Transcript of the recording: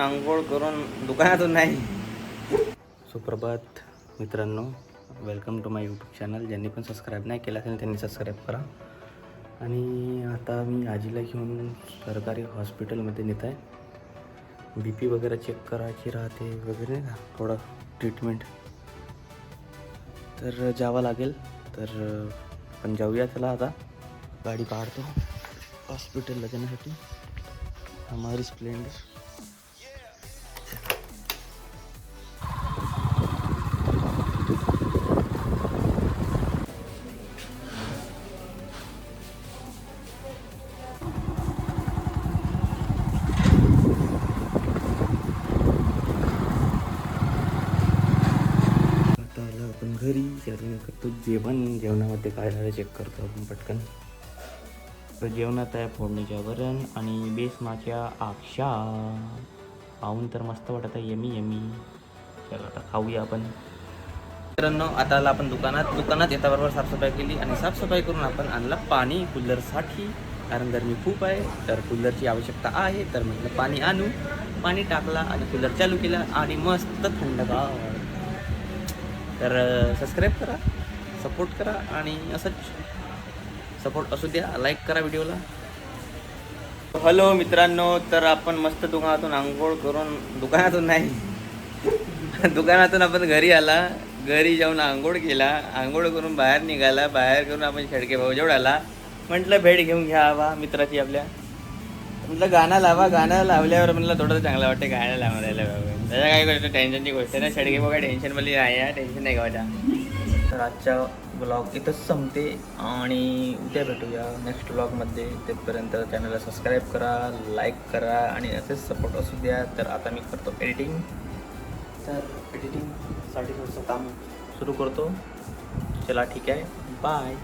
आंघोळ करून दुकानातून नाही. सुप्रभात मित्रांनो welcome to my YouTube channel ज्यांनी पण सबस्क्राईब नाही केला असेल त्यांनी सबस्क्राईब करा. आणि आता मी आजीला घेऊन सरकारी हॉस्पिटलमध्ये नेत आहे. बी पी वगैरे चेक करायची राहते वगैरे ना थोडं ट्रीटमेंट तर जावं लागेल तर आपण जाऊया त्याला आता. गाडी काढतो. हॉस्पिटलला जाण्यासाठी. हमारी स्प्लेंडर आपण घरी जेवण करतो जेवण जेवणामध्ये काय झालं चेक करतो आपण पटकन. तर जेवणात आहे फोडणीच्या वरण आणि बेसनाच्या आक्षा पाहून तर मस्त वाटत आहे यमी यमी. चला आता खाऊया आपण. मित्रांनो आता आला आपण दुकानात. दुकानात येताबरोबर साफसफाई केली आणि साफसफाई करून आपण आणला पाणी कूलरसाठी. कारण गरमी खूप आहे तर कूलरची आवश्यकता आहे. तर म्हटलं पाणी आणू. पाणी टाकला आणि कूलर चालू केला आणि मस्त थंडगार. तर सबस्क्राईब करा सपोर्ट करा आणि असंच सपोर्ट असू द्या. लाईक करा व्हिडिओला हॅलो मित्रांनो तर आपण मस्त दुकानातून आंघोळ करून दुकानातून नाही दुकानातून आपण घरी आला. घरी जाऊन आंघोळ केला. आंघोळ करून बाहेर निघाला. बाहेर करून आपण खेडके भाऊ जेवढ आला म्हटलं भेट घेऊन घ्या वा मित्राची आपल्या. म्हटलं गाणं लावा. गाणं लावल्यावर म्हटलं थोडंसं चांगलं वाटतं गाणं लावायला त्याच्या काय गोष्ट टेन्शनची गोष्ट आहे ना काय टेन्शनवाली नाही आहे टेन्शन नाही गावाच्या तर आजच्या ब्लॉग इथंच संपते आणि उद्या भेटूया नेक्स्ट ब्लॉगमध्ये तेपर्यंत चॅनलला सबस्क्राईब करा लाईक करा आणि असेच सपोर्ट असू द्या. तर आता मी करतो एडिटिंग तर एडिटिंगसाठी थोडंसं काम सुरू करतो. चला ठीक आहे. बाय